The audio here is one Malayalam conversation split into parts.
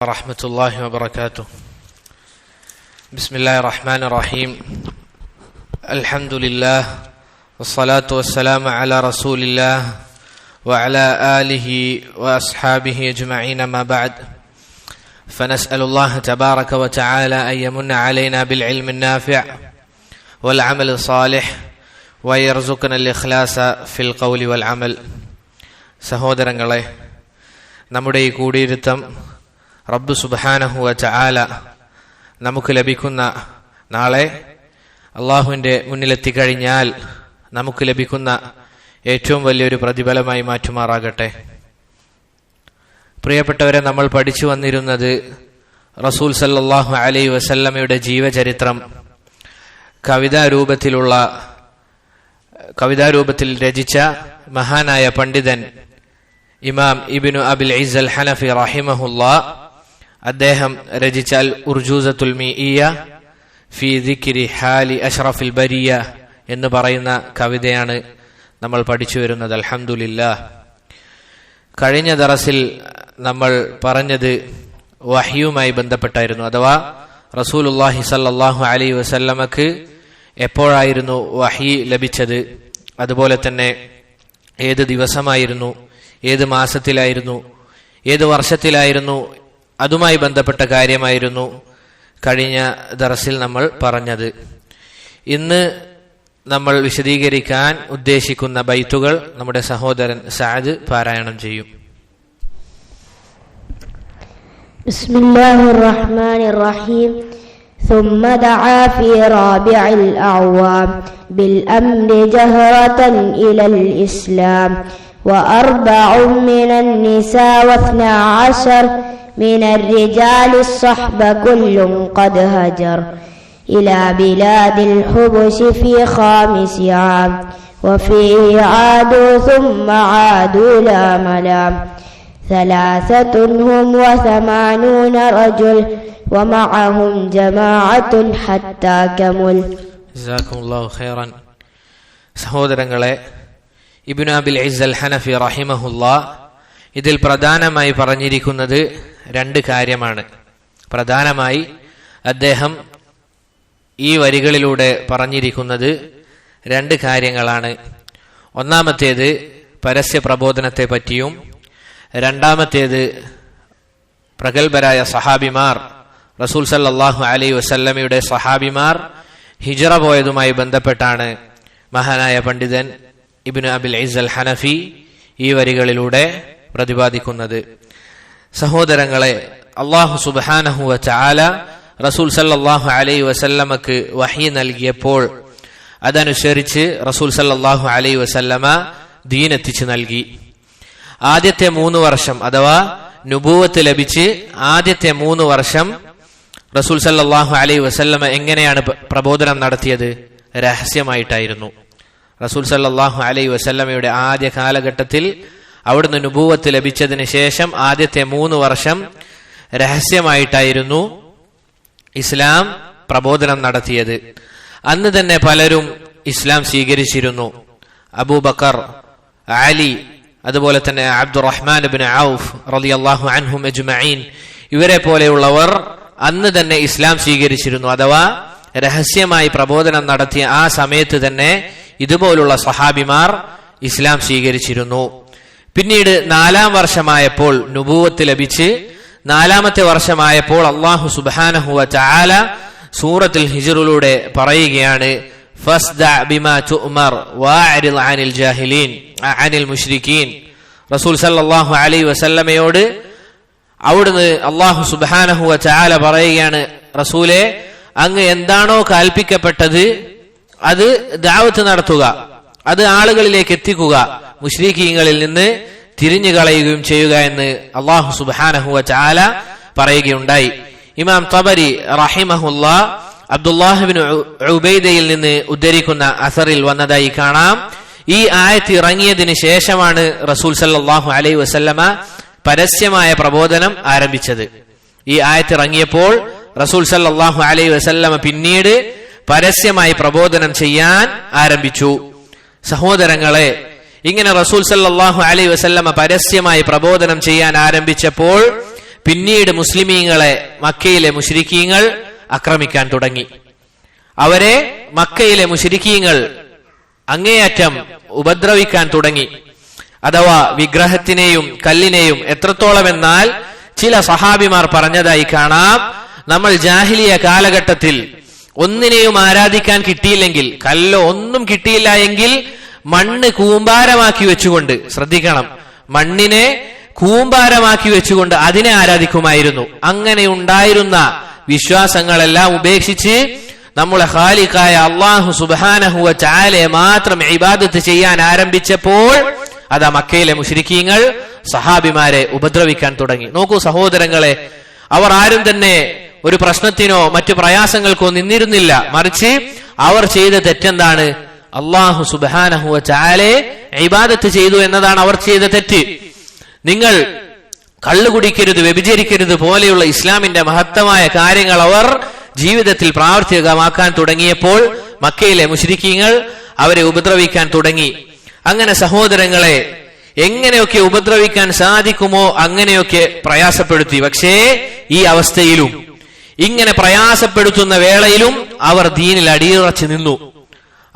ورحمة الله وبركاته بسم الله الرحمن الرحيم الحمد لله والصلاة والسلام على رسول الله وعلى آله وأصحابه أجمعين ما بعد فنسأل الله تبارك وتعالى أن يمن علينا بالعلم النافع والعمل الصالح ويرزقنا الإخلاص في القول والعمل സഹോദരങ്ങളെ നമ്മുടെ ഈ കൂടിയിരുത്തം റബ്ബ് സുബാനഹുവ ചാല നമുക്ക് ലഭിക്കുന്ന നാളെ അള്ളാഹുവിന്റെ മുന്നിലെത്തിക്കഴിഞ്ഞാൽ നമുക്ക് ലഭിക്കുന്ന ഏറ്റവും വലിയൊരു പ്രതിഫലമായി മാറ്റുമാറാകട്ടെ. പ്രിയപ്പെട്ടവരെ നമ്മൾ പഠിച്ചു വന്നിരുന്നത് റസൂൽ സല്ലാഹു അലൈ വസല്ലമയുടെ ജീവചരിത്രം കവിതാരൂപത്തിലുള്ള കവിതാരൂപത്തിൽ രചിച്ച മഹാനായ പണ്ഡിതൻ ഇമാം ഇബിനു അബിൽ ഇസൽ ഹനഫി റഹിമഹുല്ല അദ്ദേഹം രചിച്ചാൽ ഉർജൂസത്തുൽ ഹാലി അഷ്റഫിൽ ബരിയ എന്ന് പറയുന്ന കവിതയാണ് നമ്മൾ പഠിച്ചു വരുന്നത്. അൽഹമുല്ല കഴിഞ്ഞ ദറസിൽ നമ്മൾ പറഞ്ഞത് വഹിയുമായി ബന്ധപ്പെട്ടായിരുന്നു. അഥവാ റസൂലുല്ലാഹി സല്ലാഹു അലൈ വസല്ലമക്ക് എപ്പോഴായിരുന്നു വഹി ലഭിച്ചത്? അതുപോലെ തന്നെ ഏത് ദിവസമായിരുന്നു? ഏത് മാസത്തിലായിരുന്നു? ഏത് വർഷത്തിലായിരുന്നു? അതുമായി ബന്ധപ്പെട്ട കാര്യമായിരുന്നു കഴിഞ്ഞ ദറസിൽ നമ്മൾ പറഞ്ഞത് ഇന്ന് നമ്മൾ വിശദീകരിക്കാൻ ഉദ്ദേശിക്കുന്ന ബൈത്തുകൾ നമ്മുടെ സഹോദരൻ സാദ് പാരായണം ചെയ്യും بسم الله الرحمن الرحيم ثم دعا في رابع الأعوام بالأمر جهرة إلى الإسلام وأربع من النساء واثنى عشر من الرجال الصحب كل قد هجر إلى بلاد الحبش في خامس عام وفيه عادوا ثم عادوا لا ملام ثلاثة هم وثمانون رجل ومعهم جماعة حتى كمل ജസാക്കുമുല്ലാഹു ഖൈറൻ സഹോദരങ്ങളെ ഇബ്നു അബിൽ ഇസ്സൽ ഹനഫി റഹിമഹുല്ല ഇതിൽ പ്രധാനമായി പറഞ്ഞിരിക്കുന്നത് രണ്ട് കാര്യമാണ്. പ്രധാനമായി അദ്ദേഹം ഈ വരികളിലൂടെ പറഞ്ഞിരിക്കുന്നത് രണ്ട് കാര്യങ്ങളാണ്. ഒന്നാമത്തേത് പരസ്യ പ്രബോധനത്തെ പറ്റിയും രണ്ടാമത്തേത് പ്രഗത്ഭരായ സഹാബിമാർ റസൂൽ സല്ലാഹു അലൈ വസല്ലമയുടെ സഹാബിമാർ ഹിജറ പോയതുമായി ബന്ധപ്പെട്ടാണ് മഹാനായ പണ്ഡിതൻ ഇബിന് അബിൽ ഐസൽ ഹനഫി ഈ വരികളിലൂടെ പ്രതിപാദിക്കുന്നത്. സഹോദരങ്ങളെ അള്ളാഹു സുബാനഹുവ ചാല റസൂൽ സല്ലാഹു അലൈ വസല്ലമക്ക് വഹി നൽകിയപ്പോൾ അതനുസരിച്ച് റസൂൽ സല്ലാഹു അലൈ വസല്ലമ ദീനെത്തിച്ച് നൽകി. ആദ്യത്തെ മൂന്ന് വർഷം അഥവാ നുബൂവത്ത് ലഭിച്ച് ആദ്യത്തെ മൂന്ന് വർഷം റസൂൽ സല്ലാഹു അലൈ വസല്ലമ എങ്ങനെയാണ് പ്രബോധനം നടത്തിയത്? രഹസ്യമായിട്ടായിരുന്നു. റസൂൽ സല്ലാഹു അലൈ വസല്ലമയുടെ ആദ്യ കാലഘട്ടത്തിൽ അവിടുന്ന് നുബൂവത്ത് ലഭിച്ചതിന് ശേഷം ആദ്യത്തെ മൂന്ന് വർഷം രഹസ്യമായിട്ടായിരുന്നു ഇസ്ലാം പ്രബോധനം നടത്തിയത്. അന്ന് തന്നെ പലരും ഇസ്ലാം സ്വീകരിച്ചിരുന്നു. അബൂബക്കർ അലി അതുപോലെ തന്നെ അബ്ദുറഹ്മാൻ ബിൻ ഔഫ് റലി അള്ളാഹു അൻഹു അജ്മഈൻ ഇവരെ പോലെയുള്ളവർ അന്ന് തന്നെ ഇസ്ലാം സ്വീകരിച്ചിരുന്നു. അഥവാ രഹസ്യമായി പ്രബോധനം നടത്തിയ ആ സമയത്ത് തന്നെ ഇതുപോലുള്ള സഹാബിമാർ ഇസ്ലാം സ്വീകരിച്ചിരുന്നു. പിന്നീട് നാലാം വർഷമായപ്പോൾ നുപൂവത്ത് ലഭിച്ച് നാലാമത്തെ വർഷമായപ്പോൾ അള്ളാഹു സുബാനഹുവ ചാല സൂറത്തിൽ ഹിജറിലൂടെ പറയുകയാണ് റസൂൽ സല്ലാഹു അലൈ വസല്ലമയോട് അവിടുന്ന് അള്ളാഹു സുബാനഹുവ ചാല പറയുകയാണ് റസൂലെ അങ്ങ് എന്താണോ കൽപ്പിക്കപ്പെട്ടത് അത് ദാവത്ത് നടത്തുക അത് ആളുകളിലേക്ക് എത്തിക്കുക മുഷ്രീഖീങ്ങളിൽ നിന്ന് തിരിഞ്ഞു കളയുകയും ചെയ്യുക എന്ന് അള്ളാഹു സുബാനഹുവ ചാല പറയുകയുണ്ടായി. ഇമാം തബരി റഹിമഹുല്ല അബ്ദുല്ലാഹിബിൻ ഉബൈദയിൽ നിന്ന് ഉദ്ധരിക്കുന്ന അസറിൽ വന്നതായി കാണാം. ഈ ആയത്ത് ഇറങ്ങിയതിന് ശേഷമാണ് റസൂൽ സല്ലാഹു അലൈ വസല്ലമ പരസ്യമായ പ്രബോധനം ആരംഭിച്ചത്. ഈ ആയത്ത് ഇറങ്ങിയപ്പോൾ റസൂൽ സല്ലാഹു അലൈ വസല്ലമ പിന്നീട് പരസ്യമായി പ്രബോധനം ചെയ്യാൻ ആരംഭിച്ചു. സഹോദരങ്ങളെ ഇങ്ങനെ റസൂൽ സല്ലാഹു അലൈ വസല്ലമ പരസ്യമായി പ്രബോധനം ചെയ്യാൻ ആരംഭിച്ചപ്പോൾ പിന്നീട് മുസ്ലിമീങ്ങളെ മക്കയിലെ മുഷരിക്കീങ്ങൾ ആക്രമിക്കാൻ തുടങ്ങി. അവരെ മക്കയിലെ മുഷരിക്കീങ്ങൾ അങ്ങേയറ്റം ഉപദ്രവിക്കാൻ തുടങ്ങി. അഥവാ വിഗ്രഹത്തിനെയും കല്ലിനെയും എത്രത്തോളം എന്നാൽ ചില സഹാബിമാർ പറഞ്ഞതായി കാണാം. നമ്മൾ ജാഹിലിയ കാലഘട്ടത്തിൽ ഒന്നിനെയും ആരാധിക്കാൻ കിട്ടിയില്ലെങ്കിൽ കല്ലോ ഒന്നും കിട്ടിയില്ല എങ്കിൽ മണ്ണ് കൂമ്പാരമാക്കി വെച്ചുകൊണ്ട് ശ്രദ്ധിക്കണം. മണ്ണിനെ കൂമ്പാരമാക്കി വെച്ചുകൊണ്ട് അതിനെ ആരാധിക്കുമായിരുന്നു. അങ്ങനെ ഉണ്ടായിരുന്ന വിശ്വാസങ്ങളെല്ലാം ഉപേക്ഷിച്ച് നമ്മളെ ഹാലിക്കായ അള്ളാഹു സുബാനഹുവ ചാലെ മാത്രം ഇബാദത്ത് ചെയ്യാൻ ആരംഭിച്ചപ്പോൾ അതാ മക്കയിലെ മുഷരിക്കീങ്ങൾ സഹാബിമാരെ ഉപദ്രവിക്കാൻ തുടങ്ങി. നോക്കൂ സഹോദരങ്ങളെ അവർ ആരും തന്നെ ഒരു പ്രശ്നത്തിനോ മറ്റു പ്രയാസങ്ങൾക്കോ നിന്നിരുന്നില്ല. മറിച്ച് അവർ ചെയ്ത തെറ്റെന്താണ്? അള്ളാഹു സുബാനഹുവ ചാലെ ഇബാദത്ത് ചെയ്തു എന്നതാണ് അവർ ചെയ്ത തെറ്റ്. നിങ്ങൾ കള്ളുകുടിക്കരുത് വ്യഭിചരിക്കരുത് പോലെയുള്ള ഇസ്ലാമിന്റെ മഹത്തമായ കാര്യങ്ങൾ അവർ ജീവിതത്തിൽ പ്രാവർത്തികമാക്കാൻ തുടങ്ങിയപ്പോൾ മക്കയിലെ മുഷ്രിക്കീങ്ങൾ അവരെ ഉപദ്രവിക്കാൻ തുടങ്ങി. അങ്ങനെ സഹോദരങ്ങളെ എങ്ങനെയൊക്കെ ഉപദ്രവിക്കാൻ സാധിക്കുമോ അങ്ങനെയൊക്കെ പ്രയാസപ്പെടുത്തി. പക്ഷേ ഈ അവസ്ഥയിലും ഇങ്ങനെ പ്രയാസപ്പെടുത്തുന്ന വേളയിലും അവർ ദീനിൽ അടിയുറച്ചു നിന്നു.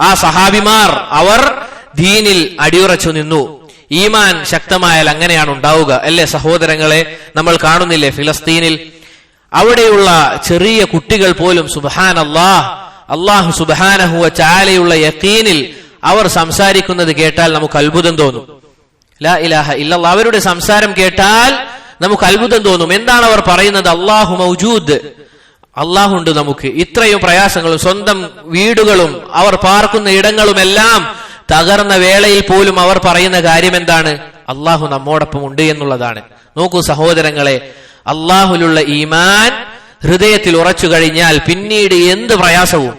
ആ സഹാബിമാർ അവർ ദീനിൽ അടിയുറച്ചു നിന്നു. ഈമാൻ ശക്തമായാൽ അങ്ങനെയാണ് ഉണ്ടാവുക. അല്ലേ സഹോദരങ്ങളെ നമ്മൾ കാണുന്നില്ലേ ഫിലസ്തീനിൽ? അവിടെയുള്ള ചെറിയ കുട്ടികൾ പോലും സുബഹാൻ അള്ളാഹ് അള്ളാഹു സുബഹാനഹുവ ചാലയുള്ള യക്കീനിൽ അവർ സംസാരിക്കുന്നത് കേട്ടാൽ നമുക്ക് അത്ഭുതം തോന്നും. ലാ ഇലാഹ ഇല്ലല്ലാ അവരുടെ സംസാരം കേട്ടാൽ നമുക്ക് അത്ഭുതം തോന്നും. എന്താണ് അവർ പറയുന്നത്? അള്ളാഹു മൗജൂദ്. അള്ളാഹുണ്ട് നമുക്ക്. ഇത്രയും പ്രയാസങ്ങളും സ്വന്തം വീടുകളും അവർ പാർക്കുന്ന ഇടങ്ങളുമെല്ലാം തകർന്ന വേളയിൽ പോലും അവർ പറയുന്ന കാര്യം എന്താണ് അള്ളാഹു നമ്മോടൊപ്പം ഉണ്ട് എന്നുള്ളതാണ്. നോക്കൂ സഹോദരങ്ങളെ അള്ളാഹുലുള്ള ഈമാൻ ഹൃദയത്തിൽ ഉറച്ചു കഴിഞ്ഞാൽ പിന്നീട് എന്ത് പ്രയാസവും?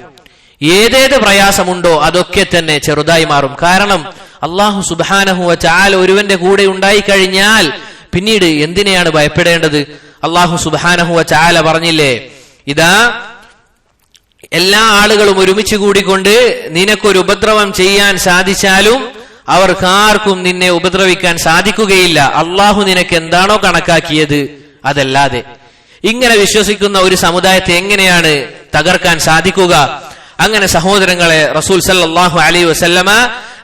ഏതേത് പ്രയാസമുണ്ടോ അതൊക്കെ തന്നെ ചെറുതായി മാറും. കാരണം അള്ളാഹു സുബാനഹുവ ചാൽ ഒരുവന്റെ കൂടെ ഉണ്ടായി കഴിഞ്ഞാൽ പിന്നീട് എന്തിനെയാണ് ഭയപ്പെടേണ്ടത്? അള്ളാഹു സുബാനഹുവ ചാല പറഞ്ഞില്ലേ ഇതാ എല്ലാ ആളുകളും ഒരുമിച്ച് കൂടിക്കൊണ്ട് നിനക്കൊരു ഉപദ്രവം ചെയ്യാൻ സാധിച്ചാലും അവർക്കാർക്കും നിന്നെ ഉപദ്രവിക്കാൻ സാധിക്കുകയില്ല. അള്ളാഹു നിനക്ക് എന്താണോ കണക്കാക്കിയത് അതല്ലാതെ. ഇങ്ങനെ വിശ്വസിക്കുന്ന ഒരു സമുദായത്തെ എങ്ങനെയാണ് തകർക്കാൻ സാധിക്കുക? അങ്ങനെ സഹോദരങ്ങളെ റസൂൽ സല്ലാഹു അലൈ വസല്ലമ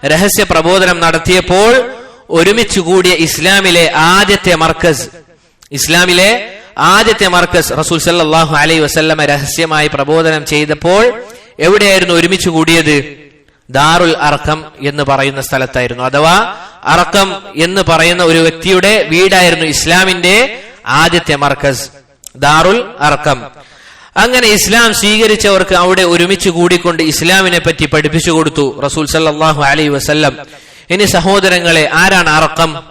രഹസ്യ പ്രബോധനം നടത്തിയപ്പോൾ ഒരുമിച്ച് കൂടിയ ഇസ്ലാമിലെ ആദ്യത്തെ മർക്കസ്. ഇസ്ലാമിലെ ആദ്യത്തെ മർക്കസ് റസൂൽ സല്ലാഹു അലൈ വസല്ലമ രഹസ്യമായി പ്രബോധനം ചെയ്തപ്പോൾ എവിടെയായിരുന്നു ഒരുമിച്ച് കൂടിയത്? ദാറുൽ അർക്കം എന്ന് പറയുന്ന സ്ഥലത്തായിരുന്നു. അഥവാ അറക്കം എന്ന് പറയുന്ന ഒരു വ്യക്തിയുടെ വീടായിരുന്നു ഇസ്ലാമിന്റെ ആദ്യത്തെ മർക്കസ് ദാറുൽ അർക്കം അങ്ങനെ ഇസ്ലാം സ്വീകരിച്ചവർക്ക് അവിടെ ഒരുമിച്ച് കൂടിക്കൊണ്ട് ഇസ്ലാമിനെ പറ്റി പഠിപ്പിച്ചു കൊടുത്തു റസൂൽ സല്ലാഹു അലൈ വസല്ലം. ഇനി സഹോദരങ്ങളെ ആരാണ് അറക്കം?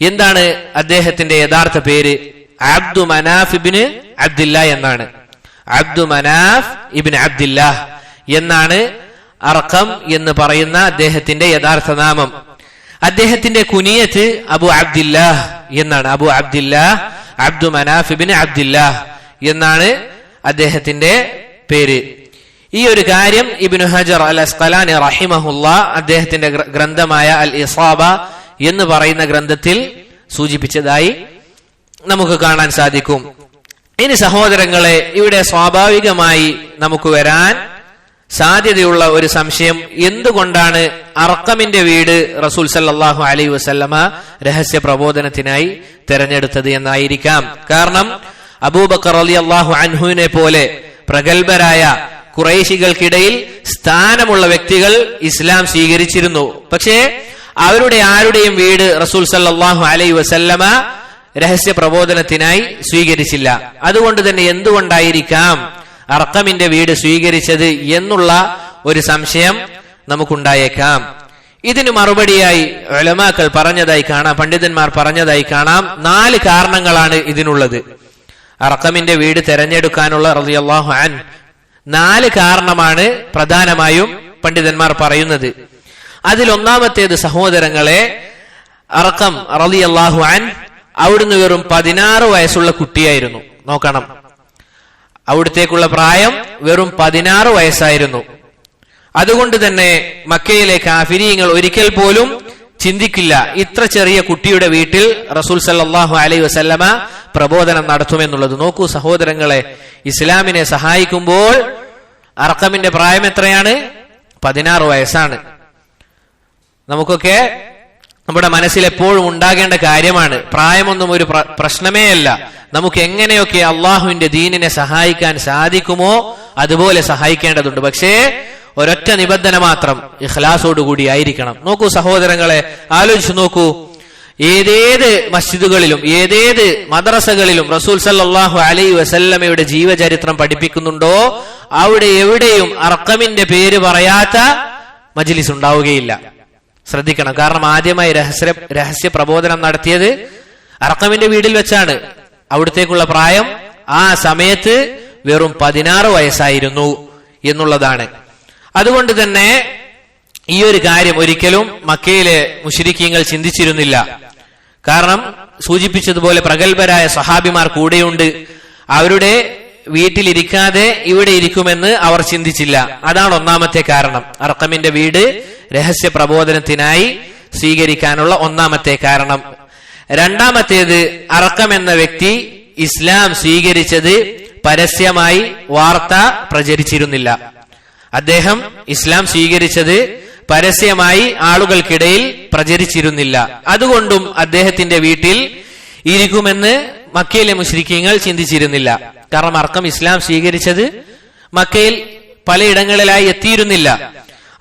എന്താണ് അദ്ദേഹത്തിന്റെ യഥാർത്ഥ പേര്? അബ്ദു മനാഫ് ഇബിന് അബ്ദില്ല എന്നാണ്. അബ്ദു മനാഫ് ഇബിൻ അബ്ദില്ല എന്നാണ് അർക്കം എന്ന് പറയുന്ന അദ്ദേഹത്തിന്റെ യഥാർത്ഥ നാമം. അദ്ദേഹത്തിന്റെ കുനിയത്ത് അബു അബ്ദില്ല എന്നാണ്. അബു അബ്ദില്ല അബ്ദു മനാഫ് ഇബിൻ അബ്ദില്ല എന്നാണ് അദ്ദേഹത്തിന്റെ പേര്. ഈ ഒരു കാര്യം ഇബിനു ഹജർ അൽ അസ്കലാനി റഹിമഹുല്ല അദ്ദേഹത്തിന്റെ ഗ്രന്ഥമായ അൽ ഇസാബ എന്ന് പറയുന്ന ഗ്രന്ഥത്തിൽ സൂചിപ്പിച്ചതായി നമുക്ക് കാണാൻ സാധിക്കും. ഇനി സഹോദരങ്ങളെ ഇവിടെ സ്വാഭാവികമായി നമുക്ക് വരാൻ സാധ്യതയുള്ള ഒരു സംശയം എന്തുകൊണ്ടാണ് അർക്കമിന്റെ വീട് റസൂൽ സല്ലാഹു അലൈ വസല്ലമ രഹസ്യ പ്രബോധനത്തിനായി തെരഞ്ഞെടുത്തത് എന്നായിരിക്കാം. കാരണം അബൂബക്കർ അലി അള്ളാഹു അൻഹുവിനെ പോലെ പ്രഗത്ഭരായ കുറേശികൾക്കിടയിൽ സ്ഥാനമുള്ള വ്യക്തികൾ ഇസ്ലാം സ്വീകരിച്ചിരുന്നു. പക്ഷേ അവരുടെ ആരുടെയും വീട് റസൂൽ സല്ലാഹു അലൈ വസല്ലമ രഹസ്യ പ്രബോധനത്തിനായി സ്വീകരിച്ചില്ല. അതുകൊണ്ട് തന്നെ എന്തുകൊണ്ടായിരിക്കാം അർക്കമിന്റെ വീട് സ്വീകരിച്ചത് എന്നുള്ള ഒരു സംശയം നമുക്കുണ്ടായേക്കാം. ഇതിന് മറുപടിയായി ഒലമാക്കൾ പറഞ്ഞതായി കാണാം പണ്ഡിതന്മാർ പറഞ്ഞതായി കാണാം. നാല് കാരണങ്ങളാണ് ഇതിനുള്ളത്. അറക്കമിന്റെ വീട് തെരഞ്ഞെടുക്കാനുള്ള റളിയല്ലാഹു അൻ നാല് കാരണമാണ് പ്രധാനമായും പണ്ഡിതന്മാർ പറയുന്നത്. അതിൽ ഒന്നാമത്തേത് സഹോദരങ്ങളെ അറക്കം റളിയല്ലാഹു അൻ അവിടുന്ന് വെറും പതിനാറ് വയസ്സുള്ള കുട്ടിയായിരുന്നു. നോക്കണം. അവിടത്തേക്കുള്ള പ്രായം വെറും പതിനാറ് വയസ്സായിരുന്നു. അതുകൊണ്ട് തന്നെ മക്കയിലെ കാഫിരിയങ്ങൾ ഒരിക്കൽ പോലും ചിന്തിക്കില്ല ഇത്ര ചെറിയ കുട്ടിയുടെ വീട്ടിൽ റസൂൽ സല്ലാഹു അലൈ വസല്ലമ പ്രബോധനം നടത്തുമെന്നുള്ളത്. നോക്കൂ സഹോദരങ്ങളെ ഇസ്ലാമിനെ സഹായിക്കുമ്പോൾ അർക്കമിന്റെ പ്രായം എത്രയാണ്? പതിനാറ് വയസ്സാണ്. നമുക്കൊക്കെ നമ്മുടെ മനസ്സിൽ എപ്പോഴും ഉണ്ടാകേണ്ട കാര്യമാണ്. പ്രായമൊന്നും ഒരു പ്രശ്നമേ അല്ല നമുക്ക് എങ്ങനെയൊക്കെ അള്ളാഹുവിന്റെ ദീനിനെ സഹായിക്കാൻ സാധിക്കുമോ അതുപോലെ സഹായിക്കേണ്ടതുണ്ട്. പക്ഷേ ഒരൊറ്റ നിബന്ധന മാത്രം ഇഖ്ലാസോടുകൂടി ആയിരിക്കണം. നോക്കൂ സഹോദരങ്ങളെ ആലോചിച്ചു നോക്കൂ. ഏതേത് മസ്ജിദുകളിലും ഏതേത് മദ്രസകളിലും റസൂൽ സല്ലാഹു അലൈ വസല്ലമയുടെ ജീവചരിത്രം പഠിപ്പിക്കുന്നുണ്ടോ അവിടെ എവിടെയും അർക്കമിന്റെ പേര് പറയാത്ത മജ്ലിസ് ഉണ്ടാവുകയില്ല. ശ്രദ്ധിക്കണം. കാരണം ആദ്യമായി രഹസ്യ രഹസ്യ പ്രബോധനം നടത്തിയത് അർക്കമിന്റെ വീട്ടിൽ വെച്ചാണ്. അവിടത്തേക്കുള്ള പ്രായം ആ സമയത്ത് വെറും പതിനാറ് വയസ്സായിരുന്നു എന്നുള്ളതാണ്. അതുകൊണ്ട് തന്നെ ഈ ഒരു കാര്യം ഒരിക്കലും മക്കയിലെ മുഷരിക്കീങ്ങൾ ചിന്തിച്ചിരുന്നില്ല. കാരണം സൂചിപ്പിച്ചതുപോലെ പ്രഗത്ഭരായ സഹാബിമാർ കൂടെയുണ്ട്. അവരുടെ വീട്ടിലിരിക്കാതെ ഇവിടെ ഇരിക്കുമെന്ന് അവർ ചിന്തിച്ചില്ല. അതാണ് ഒന്നാമത്തെ കാരണം. അർക്കമിന്റെ വീട് രഹസ്യ പ്രബോധനത്തിനായി സ്വീകരിക്കാനുള്ള ഒന്നാമത്തെ കാരണം. രണ്ടാമത്തേത് അറക്കം എന്ന വ്യക്തി ഇസ്ലാം സ്വീകരിച്ചത് പരസ്യമായി വാർത്ത പ്രചരിച്ചിരുന്നില്ല. അദ്ദേഹം ഇസ്ലാം സ്വീകരിച്ചത് പരസ്യമായി ആളുകൾക്കിടയിൽ പ്രചരിച്ചിരുന്നില്ല. അതുകൊണ്ടും അദ്ദേഹത്തിന്റെ വീട്ടിൽ ഇരിക്കുമെന്ന് മക്കയിലെ മുസ്ലിക്കീങ്ങൾ ചിന്തിച്ചിരുന്നില്ല. കാരണം അർക്കം ഇസ്ലാം സ്വീകരിച്ചത് മക്കയിൽ പലയിടങ്ങളിലായി എത്തിയിരുന്നില്ല.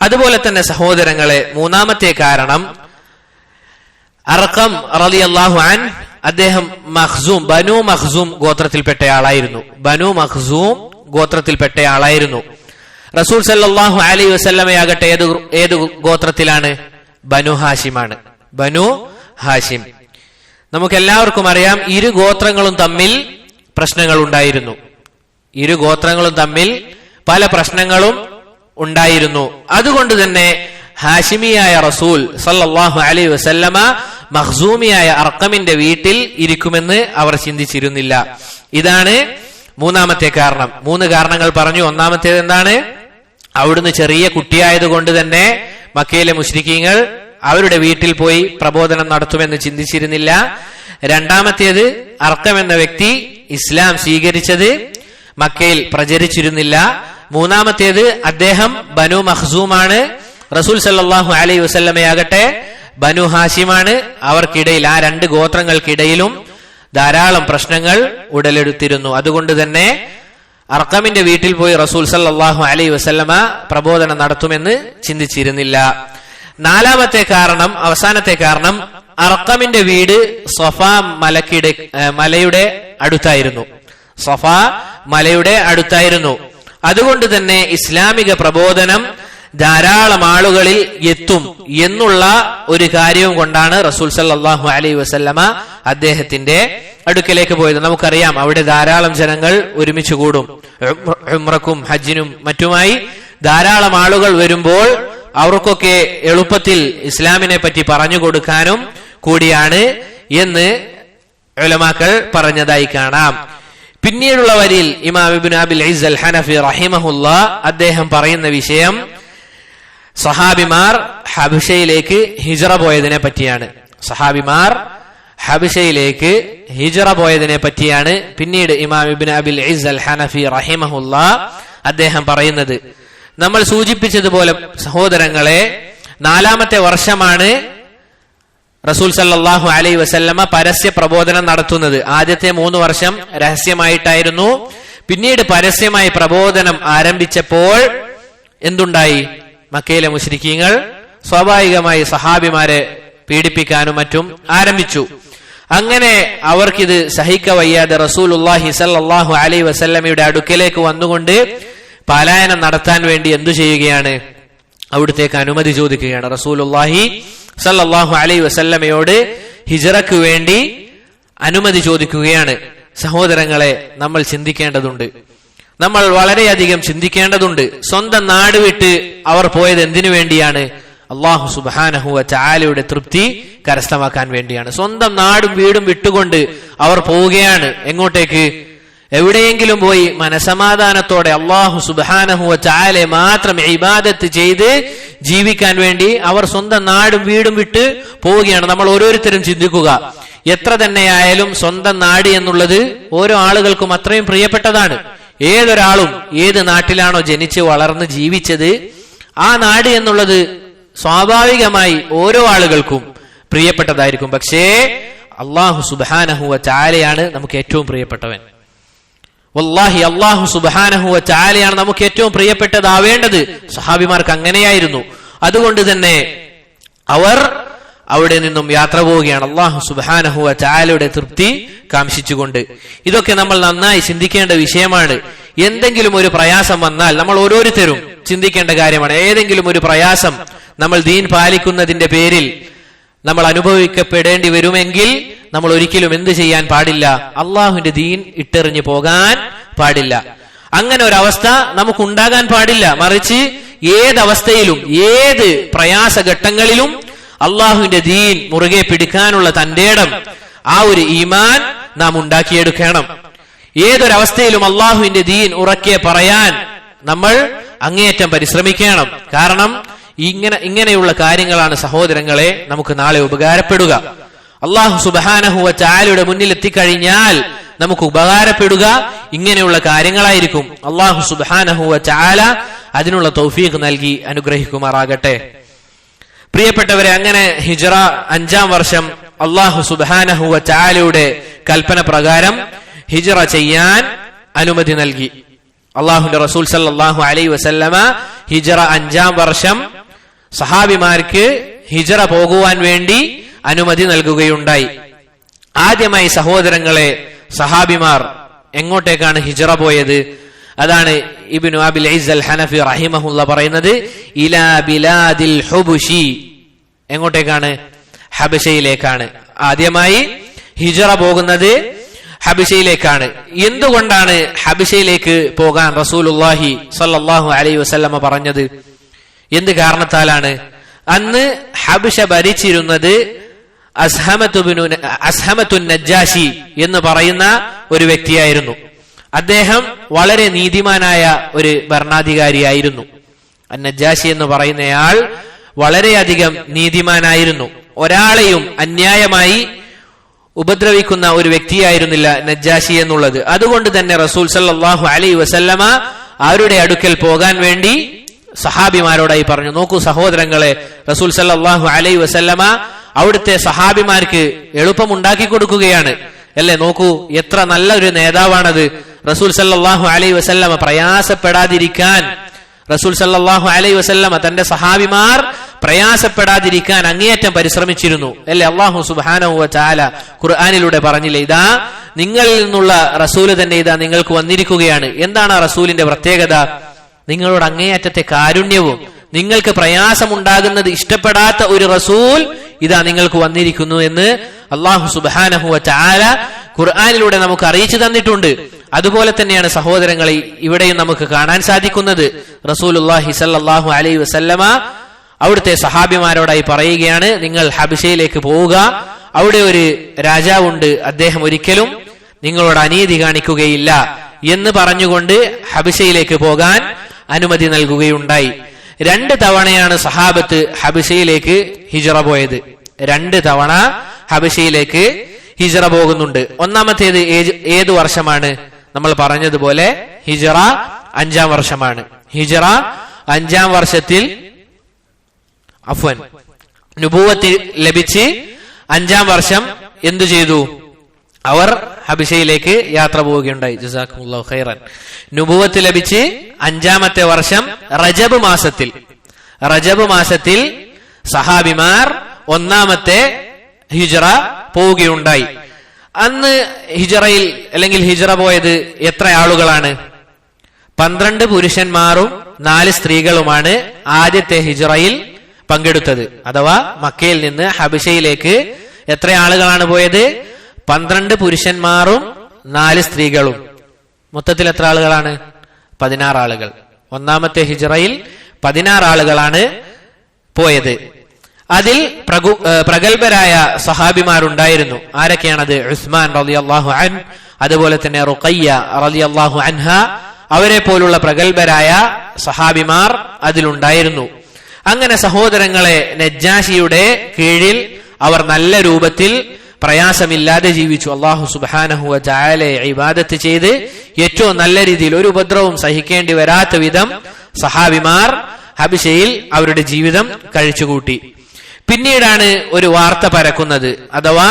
അതുപോലെ തന്നെ സഹോദരങ്ങളെ മൂന്നാമത്തെ കാരണം അർക്കം റലി അള്ളാഹു അൻ അദ്ദേഹം മഖ്സൂം ബനു മഖ്സൂം ഗോത്രത്തിൽപ്പെട്ടയാളായിരുന്നു. ബനു മഖ്സൂം ഗോത്രത്തിൽപ്പെട്ടയാളായിരുന്നു. റസൂൽ സല്ലാഹു അലൈ വസല്ലമയാകട്ടെ ഏത് ഏത് ഗോത്രത്തിലാണ്? ബനു ഹാഷിമാണ്. ബനു ഹാഷിം. നമുക്ക് എല്ലാവർക്കും അറിയാം ഇരു ഗോത്രങ്ങളും തമ്മിൽ പ്രശ്നങ്ങൾ ഉണ്ടായിരുന്നു ഇരു ഗോത്രങ്ങളും തമ്മിൽ പല പ്രശ്നങ്ങളും ഉണ്ടായിരുന്നു. അതുകൊണ്ട് തന്നെ ഹാഷിമിയായ റസൂൽ സല്ലാഹു അലൈഹി വസല്ലമ മഹ്സൂമിയായ അർക്കമിന്റെ വീട്ടിൽ ഇരിക്കുമെന്ന് അവർ ചിന്തിച്ചിരുന്നില്ല. ഇതാണ് മൂന്നാമത്തെ കാരണം. മൂന്ന് കാരണങ്ങൾ പറഞ്ഞു. ഒന്നാമത്തേത് എന്താണ്? അവിടുന്ന് ചെറിയ കുട്ടിയായതുകൊണ്ട് തന്നെ മക്കയിലെ മുസ്ലിക്കീങ്ങൾ അവരുടെ വീട്ടിൽ പോയി പ്രബോധനം നടത്തുമെന്ന് ചിന്തിച്ചിരുന്നില്ല. രണ്ടാമത്തേത് അർക്കം എന്ന വ്യക്തി ഇസ്ലാം സ്വീകരിച്ചത് മക്കയിൽ പ്രചരിച്ചിരുന്നില്ല. മൂന്നാമത്തേത് അദ്ദേഹം ബനു മഹ്സൂമാണ് റസൂൽ സല്ലാഹു അലൈ വസല്ലമയാകട്ടെ ബനു ഹാഷിമാണ്. അവർക്കിടയിൽ ആ രണ്ട് ഗോത്രങ്ങൾക്കിടയിലും ധാരാളം പ്രശ്നങ്ങൾ ഉടലെടുത്തിരുന്നു. അതുകൊണ്ട് തന്നെ അർക്കമിന്റെ വീട്ടിൽ പോയി റസൂൽ സല്ലാഹു അലൈ വസല്ലമ പ്രബോധനം നടത്തുമെന്ന് ചിന്തിച്ചിരുന്നില്ല. നാലാമത്തെ കാരണം അവസാനത്തെ കാരണം അർക്കമിന്റെ വീട് സൊഫ മലക്കിടെ മലയുടെ അടുത്തായിരുന്നു. സൊഫ മലയുടെ അടുത്തായിരുന്നു. അതുകൊണ്ട് തന്നെ ഇസ്ലാമിക പ്രബോധനം ധാരാളം ആളുകളിൽ എത്തും എന്നുള്ള ഒരു കാര്യവും കൊണ്ടാണ് റസൂൽ സല്ലാഹു അലൈഹി വസല്ലമ അദ്ദേഹത്തിന്റെ അടുക്കലേക്ക് പോയത്. നമുക്കറിയാം അവിടെ ധാരാളം ജനങ്ങൾ ഒരുമിച്ച് കൂടും. ഉമ്രക്കും ഹജ്ജിനും മറ്റുമായി ധാരാളം ആളുകൾ വരുമ്പോൾ അവർക്കൊക്കെ എളുപ്പത്തിൽ ഇസ്ലാമിനെ പറ്റി പറഞ്ഞു കൊടുക്കാനും കൂടിയാണ് എന്ന് ഒലമാക്കൾ പറഞ്ഞതായി കാണാം. പിന്നീടുള്ള വരിയിൽ ഇമാം ഇബ്നു അബിൽ അൽ ഹനഫി റഹിമഹുല്ല അദ്ദേഹം പറയുന്ന വിഷയം സഹാബിമാർ ഹബിഷയിലേക്ക് ഹിജറ പോയതിനെ പറ്റിയാണ്. സഹാബിമാർ ഹബിഷയിലേക്ക് ഹിജറ പോയതിനെ പറ്റിയാണ് പിന്നീട് ഇമാം ഇബിൻ അബിൽ ഇസ് അൽ ഹനഫി റഹിമഹുല്ല അദ്ദേഹം പറയുന്നത്. നമ്മൾ സൂചിപ്പിച്ചതുപോലെ സഹോദരങ്ങളെ നാലാമത്തെ വർഷമാണ് റസൂൽ സല്ലാഹു അലൈ വസല്ലമ പരസ്യ പ്രബോധനം നടത്തുന്നത്. ആദ്യത്തെ മൂന്ന് വർഷം രഹസ്യമായിട്ടായിരുന്നു. പിന്നീട് പരസ്യമായി പ്രബോധനം ആരംഭിച്ചപ്പോൾ എന്തുണ്ടായി? മക്കയിലെ മുസ്ലിക്കീങ്ങൾ സ്വാഭാവികമായി സഹാബിമാരെ പീഡിപ്പിക്കാനും മറ്റും ആരംഭിച്ചു. അങ്ങനെ അവർക്കിത് സഹിക്ക വയ്യാതെ റസൂൽ ഉള്ളാഹി സല്ലാഹു അലൈ വസല്ലമയുടെ അടുക്കലേക്ക് വന്നുകൊണ്ട് പലായനം നടത്താൻ വേണ്ടി എന്തു ചെയ്യുകയാണ്? അവിടുത്തേക്ക് അനുമതി ചോദിക്കുകയാണ് റസൂലുല്ലാഹി സല്ലല്ലാഹു അലൈ വസല്ലമയോട് ഹിജറക്ക് വേണ്ടി അനുമതി ചോദിക്കുകയാണ്. സഹോദരങ്ങളെ നമ്മൾ ചിന്തിക്കേണ്ടതുണ്ട്. നമ്മൾ വളരെയധികം ചിന്തിക്കേണ്ടതുണ്ട്. സ്വന്തം നാട് വിട്ട് അവർ പോയത് എന്തിനു വേണ്ടിയാണ്? അള്ളാഹു സുബാനഹുവ ചാലയുടെ തൃപ്തി കരസ്ഥമാക്കാൻ വേണ്ടിയാണ്. സ്വന്തം നാടും വീടും വിട്ടുകൊണ്ട് അവർ പോവുകയാണ്. എങ്ങോട്ടേക്ക്? എവിടെയെങ്കിലും പോയി മനസമാധാനത്തോടെ അള്ളാഹു സുബാനഹുവ ചാലെ മാത്രം ഇബാദത്ത് ചെയ്ത് ജീവിക്കാൻ വേണ്ടി അവർ സ്വന്തം നാടും വീടും വിട്ട് പോവുകയാണ്. നമ്മൾ ഓരോരുത്തരും ചിന്തിക്കുക. എത്ര തന്നെയായാലും സ്വന്തം നാട് എന്നുള്ളത് ഓരോ ആളുകൾക്കും അത്രയും പ്രിയപ്പെട്ടതാണ്. ഏതൊരാളും ഏത് നാട്ടിലാണോ ജനിച്ച് വളർന്ന് ജീവിച്ചത് ആ നാട് എന്നുള്ളത് സ്വാഭാവികമായി ഓരോ ആളുകൾക്കും പ്രിയപ്പെട്ടതായിരിക്കും. പക്ഷേ അള്ളാഹു സുബാനഹുവ ചാലയാണ് നമുക്ക് ഏറ്റവും പ്രിയപ്പെട്ടവൻ. വല്ലാഹി അള്ളാഹു സുബാനഹുവ ചാലയാണ് നമുക്ക് ഏറ്റവും പ്രിയപ്പെട്ടതാവേണ്ടത് സഹാബിമാർക്ക് അങ്ങനെയായിരുന്നു. അതുകൊണ്ട് തന്നെ അവർ അവിടെ നിന്നും യാത്ര പോവുകയാണ്. അള്ളാഹു സുബാനഹുവ ചാലയുടെ തൃപ്തി കാംക്ഷിച്ചുകൊണ്ട്. ഇതൊക്കെ നമ്മൾ നന്നായി ചിന്തിക്കേണ്ട വിഷയമാണ്. എന്തെങ്കിലും ഒരു പ്രയാസം വന്നാൽ നമ്മൾ ഓരോരുത്തരും ചിന്തിക്കേണ്ട കാര്യമാണ്. ഏതെങ്കിലും ഒരു പ്രയാസം നമ്മൾ ദീൻ പാലിക്കുന്നതിന്റെ പേരിൽ നമ്മൾ അനുഭവിക്കപ്പെടേണ്ടി വരുമെങ്കിൽ നമ്മൾ ഒരിക്കലും എന്ത് ചെയ്യാൻ പാടില്ല? അള്ളാഹുവിന്റെ ദീൻ ഇട്ടെറിഞ്ഞു പോകാൻ പാടില്ല. അങ്ങനെ ഒരവസ്ഥ അവസ്ഥ നമുക്ക് ഉണ്ടാകാൻ പാടില്ല. മറിച്ച് ഏതവസ്ഥയിലും ഏത് പ്രയാസഘട്ടങ്ങളിലും അള്ളാഹുവിന്റെ ദീൻ മുറുകെ പിടിക്കാനുള്ള തന്റെ ഇടം ആ ഒരു ഈമാൻ നാം ഉണ്ടാക്കിയെടുക്കണം. ഏതൊരവസ്ഥയിലും അള്ളാഹുവിന്റെ ദീൻ ഉറക്കെ പറയാൻ നമ്മൾ അങ്ങേയറ്റം പരിശ്രമിക്കണം. കാരണം ഇങ്ങനെ ഇങ്ങനെയുള്ള കാര്യങ്ങളാണ് സഹോദരങ്ങളെ നമുക്ക് നാളെ ഉപകാരപ്പെടുക. അള്ളാഹു സുബാനഹുവ ചാലയുടെ മുന്നിൽ എത്തിക്കഴിഞ്ഞാൽ നമുക്ക് ഉപകാരപ്പെടുക. ഇങ്ങനെയുള്ള കാര്യങ്ങളായിരിക്കും. അള്ളാഹു സുബാനഹുവ ചാല അതിനുള്ള തൗഫീഖ് നൽകി അനുഗ്രഹിക്കുമാറാകട്ടെ. പ്രിയപ്പെട്ടവരെ അങ്ങനെ ഹിജറ അഞ്ചാം വർഷം അള്ളാഹു സുബാനഹുവ ചാലയുടെ കൽപ്പന പ്രകാരം ഹിജറ ചെയ്യാൻ അനുമതി നൽകി. അള്ളാഹുന്റെ റസൂൽ സല്ലാഹു അലൈ വസല്ലമ ഹിജറ അഞ്ചാം വർഷം സഹാബിമാർക്ക് ഹിജറ പോകുവാൻ വേണ്ടി അനുമതി നൽകുകയുണ്ടായി. ആദ്യമായി സഹോദരങ്ങളെ സഹാബിമാർ എങ്ങോട്ടേക്കാണ് ഹിജറ പോയത്? അതാണ് ഇബിനു അബിൽ അൽ ഹനഫി റഹിമഹുല്ല പറയുന്നത് ഇലാ ബിലാദിൽ ഹുബുഷി എങ്ങോട്ടേക്കാണ്? ഹബശയിലേക്കാണ്. ആദ്യമായി ഹിജറ പോകുന്നത് ഹബിഷയിലേക്കാണ് എന്തുകൊണ്ടാണ് ഹബിഷയിലേക്ക് പോകാൻ റസൂലുല്ലാഹി സല്ലാഹു അലൈഹി വസല്ലമ പറഞ്ഞത്? എന്ത് കാരണത്താലാണ്? അന്ന് ഹബിഷ ഭരിച്ചിരുന്നത് അസ്ഹമത്തു നജ്ജാഷി എന്ന് പറയുന്ന ഒരു വ്യക്തിയായിരുന്നു. അദ്ദേഹം വളരെ നീതിമാനായ ഒരു ഭരണാധികാരിയായിരുന്നു. നജ്ജാഷി എന്ന് പറയുന്നയാൾ വളരെയധികം നീതിമാനായിരുന്നു. ഒരാളെയും അന്യായമായി ഉപദ്രവിക്കുന്ന ഒരു വ്യക്തിയായിരുന്നില്ല നജ്ജാഷി എന്നുള്ളത്. അതുകൊണ്ട് തന്നെ റസൂൽ സല്ലാഹു അലൈ വസല്ലമ അവരുടെ അടുക്കൽ പോകാൻ വേണ്ടി സഹാബിമാരോടായി പറഞ്ഞു നോക്കൂ സഹോദരങ്ങളെ റസൂൽ സല്ലാഹു അലൈ വസല്ലമ അവിടുത്തെ സഹാബിമാർക്ക് എളുപ്പമുണ്ടാക്കി കൊടുക്കുകയാണ്. അല്ലേ? നോക്കൂ എത്ര നല്ല ഒരു നേതാവാണത്. റസൂൽ സല്ലാഹു അലൈ വസല്ലമ പ്രയാസപ്പെടാതിരിക്കാൻ റസൂൽ സല്ലാഹു അലൈ വസല്ലമ തന്റെ സഹാബിമാർ പ്രയാസപ്പെടാതിരിക്കാൻ അങ്ങേയറ്റം പരിശ്രമിച്ചിരുന്നു. അല്ലേ? അള്ളാഹു സുബാനഹു ചാല ഖുർആാനിലൂടെ പറഞ്ഞില്ലേ ഇതാ നിങ്ങളിൽ നിന്നുള്ള റസൂൽ തന്നെ ഇതാ നിങ്ങൾക്ക് വന്നിരിക്കുകയാണ്. എന്താണ് ആ റസൂലിന്റെ പ്രത്യേകത? നിങ്ങളോട് അങ്ങേയറ്റത്തെ കാരുണ്യവും നിങ്ങൾക്ക് പ്രയാസമുണ്ടാകുന്നത് ഇഷ്ടപ്പെടാത്ത ഒരു റസൂൽ ഇതാ നിങ്ങൾക്ക് വന്നിരിക്കുന്നു എന്ന് അള്ളാഹു സുബാനഹുവ ചാല ഖുർആാനിലൂടെ നമുക്ക് അറിയിച്ചു തന്നിട്ടുണ്ട്. അതുപോലെ തന്നെയാണ് സഹോദരങ്ങളെ ഇവിടെയും നമുക്ക് കാണാൻ സാധിക്കുന്നത്. റസൂൽ സല്ലാഹു അലൈ വസല്ലമ അവിടുത്തെ സഹാബിമാരോടായി പറയുകയാണ് നിങ്ങൾ ഹബിഷയിലേക്ക് പോവുക. അവിടെ ഒരു രാജാവുണ്ട് അദ്ദേഹം ഒരിക്കലും നിങ്ങളോട് അനീതി കാണിക്കുകയില്ല. എന്ന് പറഞ്ഞുകൊണ്ട് ഹബിഷയിലേക്ക് പോകാൻ അനുമതി നൽകുകയുണ്ടായി. രണ്ട് തവണയാണ് സഹാബത്ത് ഹബിഷയിലേക്ക് ഹിജറ പോയത്. രണ്ട് തവണ ഹബിഷയിലേക്ക് ഹിജറ പോകുന്നുണ്ട്. ഒന്നാമത്തേത് ഏത് വർഷമാണ്? നമ്മൾ പറഞ്ഞതുപോലെ ഹിജറ അഞ്ചാം വർഷമാണ്. ഹിജറ അഞ്ചാം വർഷത്തിൽ അഫ്വൻ. നുപൂവത്ത് ലഭിച്ച് അഞ്ചാം വർഷം എന്തു ചെയ്തു? അവർ ഹബിഷയിലേക്ക് യാത്ര പോവുകയുണ്ടായി. ജസാഖുല്ലാ ഖൈറൻ. നുബുവത്ത് ലഭിച്ച് അഞ്ചാമത്തെ വർഷം റജബ് മാസത്തിൽ. റജബ് മാസത്തിൽ സഹാബിമാർ ഒന്നാമത്തെ ഹിജറ പോവുകയുണ്ടായി. അന്ന് ഹിജറയിൽ അല്ലെങ്കിൽ ഹിജറ പോയത് എത്ര ആളുകളാണ്? പന്ത്രണ്ട് പുരുഷന്മാരും നാല് സ്ത്രീകളുമാണ് ആദ്യത്തെ ഹിജറയിൽ പങ്കെടുത്തത്. അഥവാ മക്കയിൽ നിന്ന് ഹബിഷയിലേക്ക് എത്ര ആളുകളാണ് പോയത്? പന്ത്രണ്ട് പുരുഷന്മാരും നാല് സ്ത്രീകളും. മൊത്തത്തിൽ എത്ര ആളുകളാണ്? പതിനാറ് ആളുകൾ. ഒന്നാമത്തെ ഹിജറയിൽ പതിനാറ് ആളുകളാണ് പോയത്. അതിൽ പ്രഗു- പ്രഗത്ഭരായ സഹാബിമാരുണ്ടായിരുന്നു. ആരൊക്കെയാണത്? ഉസ്മാൻ റലി അള്ളാഹു അൻ അതുപോലെ തന്നെ റുഖയ്യ റലി അള്ളാഹു അൻഹ അവരെ പോലുള്ള പ്രഗത്ഭരായ സഹാബിമാർ അതിലുണ്ടായിരുന്നു. അങ്ങനെ സഹോദരങ്ങളെ നജ്ജാഷിയുടെ കീഴിൽ അവർ നല്ല രൂപത്തിൽ പ്രയാസമില്ലാതെ ജീവിച്ചു. അള്ളാഹു സുബാനഹുവ ജാലെ ഇബാദത്ത് ചെയ്ത് ഏറ്റവും നല്ല രീതിയിൽ ഒരു ഉപദ്രവവും സഹിക്കേണ്ടി വരാത്ത വിധം സഹാബിമാർ ഹബിഷയിൽ അവരുടെ ജീവിതം കഴിച്ചുകൂട്ടി. പിന്നീടാണ് ഒരു വാർത്ത പരക്കുന്നത്. അഥവാ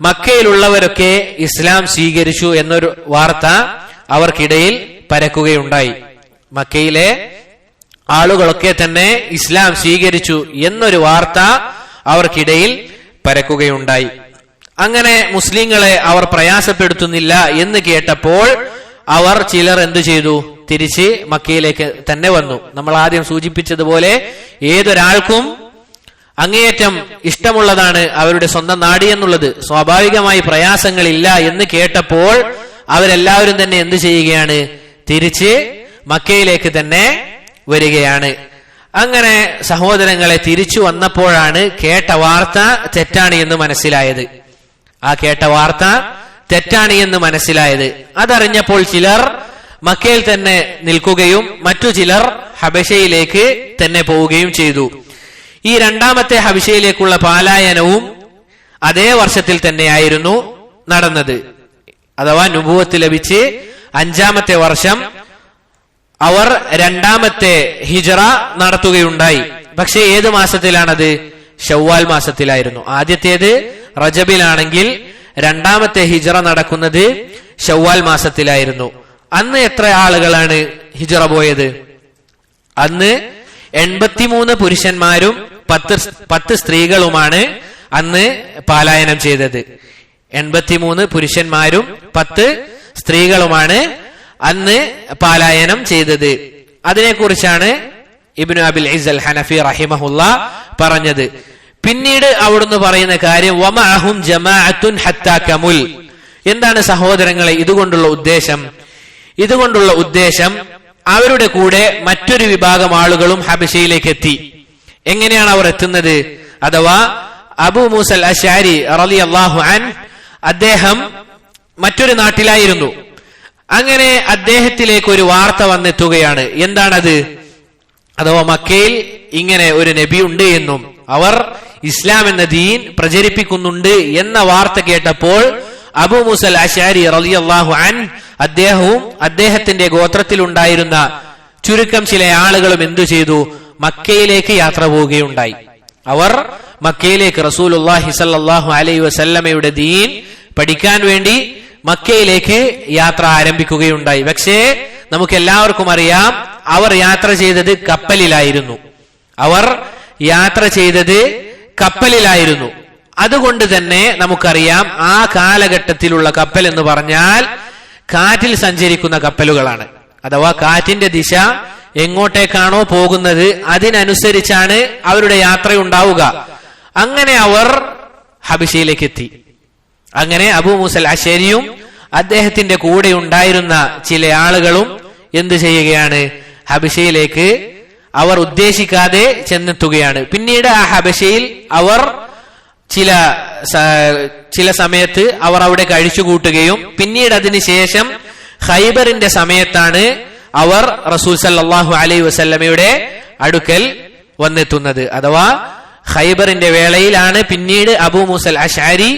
മക്കയിലുള്ളവരൊക്കെ ഇസ്ലാം സ്വീകരിച്ചു എന്നൊരു വാർത്ത അവർക്കിടയിൽ പരക്കുകയുണ്ടായി. മക്കയിലെ ആളുകളൊക്കെ തന്നെ ഇസ്ലാം സ്വീകരിച്ചു എന്നൊരു വാർത്ത അവർക്കിടയിൽ പരക്കുകയുണ്ടായി. അങ്ങനെ മുസ്ലിങ്ങളെ അവർ പ്രയാസപ്പെടുത്തുന്നില്ല എന്ന് കേട്ടപ്പോൾ അവർ ചിലർ എന്തു ചെയ്തു? തിരിച്ച് മക്കയിലേക്ക് തന്നെ വന്നു. നമ്മൾ ആദ്യം സൂചിപ്പിച്ചതുപോലെ ഏതൊരാൾക്കും അങ്ങേയറ്റം ഇഷ്ടമുള്ളതാണ് അവരുടെ സ്വന്തം നാടി എന്നുള്ളത്. സ്വാഭാവികമായി പ്രയാസങ്ങളില്ല എന്ന് കേട്ടപ്പോൾ അവരെല്ലാവരും തന്നെ എന്തു ചെയ്യുകയാണ്? തിരിച്ച് മക്കയിലേക്ക് തന്നെ വരികയാണ്. അങ്ങനെ സഹോദരങ്ങളെ തിരിച്ചു വന്നപ്പോഴാണ് കേട്ട വാർത്ത തെറ്റാണ് എന്ന് മനസ്സിലായത്. ആ കേട്ട വാർത്ത തെറ്റാണ് എന്ന് മനസ്സിലായത്. അതറിഞ്ഞപ്പോൾ ചിലർ മക്കയിൽ തന്നെ നിൽക്കുകയും മറ്റു ചിലർ ഹബശയിലേക്ക് തന്നെ പോവുകയും ചെയ്തു. ഈ രണ്ടാമത്തെ ഹബിഷയിലേക്കുള്ള പാലായനവും അതേ വർഷത്തിൽ തന്നെയായിരുന്നു നടന്നത്. അഥവാ നുഭൂവത്ത് ലഭിച്ച് അഞ്ചാമത്തെ വർഷം അവർ രണ്ടാമത്തെ ഹിജറ നടത്തുകയുണ്ടായി. പക്ഷെ ഏത് മാസത്തിലാണത്? ഷവ്വാൽ മാസത്തിലായിരുന്നു. ആദ്യത്തേത് റജബിലാണെങ്കിൽ രണ്ടാമത്തെ ഹിജറ നടക്കുന്നത് ഷവ്വാൽ മാസത്തിലായിരുന്നു. അന്ന് എത്ര ആളുകളാണ് ഹിജറ പോയത്? അന്ന് എൺപത്തിമൂന്ന് പുരുഷന്മാരും പത്ത് പത്ത് സ്ത്രീകളുമാണ് അന്ന് പാലായനം ചെയ്തത്. എൺപത്തിമൂന്ന് പുരുഷന്മാരും പത്ത് സ്ത്രീകളുമാണ് അന്ന് പാലായനം ചെയ്തത്. അതിനെക്കുറിച്ചാണ് ഇബ്നു അബിൽ ഇസൽ ഹനഫി റഹിമഹുല്ല പറഞ്ഞത്. പിന്നീട് അവിടുന്ന് പറയുന്ന കാര്യം വമഅഹും ജമാഅത്തുൻ ഹത്താ കമുൽ. എന്താണ് സഹോദരങ്ങളെ ഇതുകൊണ്ടുള്ള ഉദ്ദേശം? ഇതുകൊണ്ടുള്ള ഉദ്ദേശം അവരുടെ കൂടെ മറ്റൊരു വിഭാഗം ആളുകളും ഹബിഷയിലേക്ക് എത്തി എങ്ങനെയാണ് അവർ എത്തുന്നത്? അഥവാ അബു മൂസൽ അഷാരി റലി അള്ളാഹു അൻ അദ്ദേഹം മറ്റൊരു നാട്ടിലായിരുന്നു. അങ്ങനെ അദ്ദേഹത്തിലേക്ക് ഒരു വാർത്ത വന്നെത്തുകയാണ്. എന്താണത്? അഥവാ മക്കയിൽ ഇങ്ങനെ ഒരു നബി ഉണ്ട് എന്നും. അവർ ഇസ്ലാം എന്ന ദീൻ പ്രചരിപ്പിക്കുന്നുണ്ട് എന്ന വാർത്ത കേട്ടപ്പോൾ അബു മുസൽ അഷാരി റളിയല്ലാഹു അൻ അദ്ദേഹവും അദ്ദേഹത്തിന്റെ ഗോത്രത്തിലുണ്ടായിരുന്ന ചുരുക്കം ചില ആളുകളും എന്തു ചെയ്തു? മക്കയിലേക്ക് യാത്ര പോവുകയുണ്ടായി. അവർ മക്കയിലേക്ക് റസൂലുല്ലാഹി അള്ളാഹിഹു അലൈ വസല്ലമയുടെ ദീൻ പഠിക്കാൻ വേണ്ടി മക്കയിലേക്ക് യാത്ര ആരംഭിക്കുകയുണ്ടായി. പക്ഷേ നമുക്ക് എല്ലാവർക്കും അറിയാം അവർ യാത്ര ചെയ്തത് കപ്പലിലായിരുന്നു. അവർ യാത്ര ചെയ്തത് കപ്പലിലായിരുന്നു. അതുകൊണ്ട് തന്നെ നമുക്കറിയാം ആ കാലഘട്ടത്തിലുള്ള കപ്പൽ എന്ന് പറഞ്ഞാൽ കാറ്റിൽ സഞ്ചരിക്കുന്ന കപ്പലുകളാണ്. അഥവാ കാറ്റിന്റെ ദിശ എങ്ങോട്ടേക്കാണോ പോകുന്നത് അതിനനുസരിച്ചാണ് അവരുടെ യാത്രയുണ്ടാവുക അങ്ങനെ അവർ ഹബിഷയിലേക്ക് എത്തി അങ്ങനെ അബു മുസൽ അശരിയും അദ്ദേഹത്തിന്റെ കൂടെ ഉണ്ടായിരുന്ന ചില ആളുകളും എന്ത് ചെയ്യുകയാണ്? ഹബിഷയിലേക്ക് അവർ ഉദ്ദേശിക്കാതെ ചെന്നെത്തുകയാണ്. പിന്നീട് ആ ഹബശയിൽ അവർ ചില ചില സമയത്ത് അവർ അവിടെ കഴിച്ചുകൂട്ടുകയും പിന്നീട് അതിനുശേഷം ഖൈബറിന്റെ സമയത്താണ് അവർ റസൂൽ സല്ലാഹു അലൈ വസല്ലമയുടെ അടുക്കൽ വന്നെത്തുന്നത്. അഥവാ ഖൈബറിന്റെ വേളയിലാണ് പിന്നീട് അബു മുസൽ അഷാരി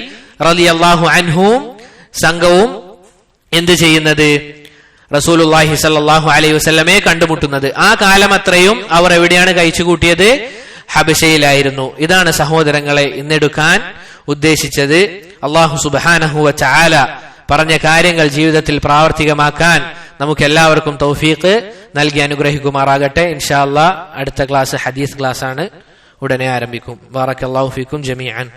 റലി അള്ളാഹു അൻഹുവും സംഘവും എന്ത് ചെയ്യുന്നത്? റസൂലുല്ലാഹി സല്ലാഹു അലൈഹി വസ്ലമെ കണ്ടുമുട്ടുന്നത്. ആ കാലം അത്രയും അവർ എവിടെയാണ് കഴിച്ചുകൂട്ടിയത് ഹബശയിലായിരുന്നു. ഇതാണ് സഹോദരങ്ങളെ ഇന്നെടുക്കാൻ ഉദ്ദേശിച്ചത്. അള്ളാഹു സുബാനഹുവ ചാല പറഞ്ഞ കാര്യങ്ങൾ ജീവിതത്തിൽ പ്രാവർത്തികമാക്കാൻ നമുക്ക് എല്ലാവർക്കും തൗഫീഖ് നൽകി അനുഗ്രഹിക്കുമാറാകട്ടെ. ഇൻഷാ അടുത്ത ക്ലാസ് ഹദീസ് ക്ലാസ് ആണ് ഉടനെ ആരംഭിക്കും. ബാറക്കല്ലാഹു ഫീക്കും ജമീഅൻ.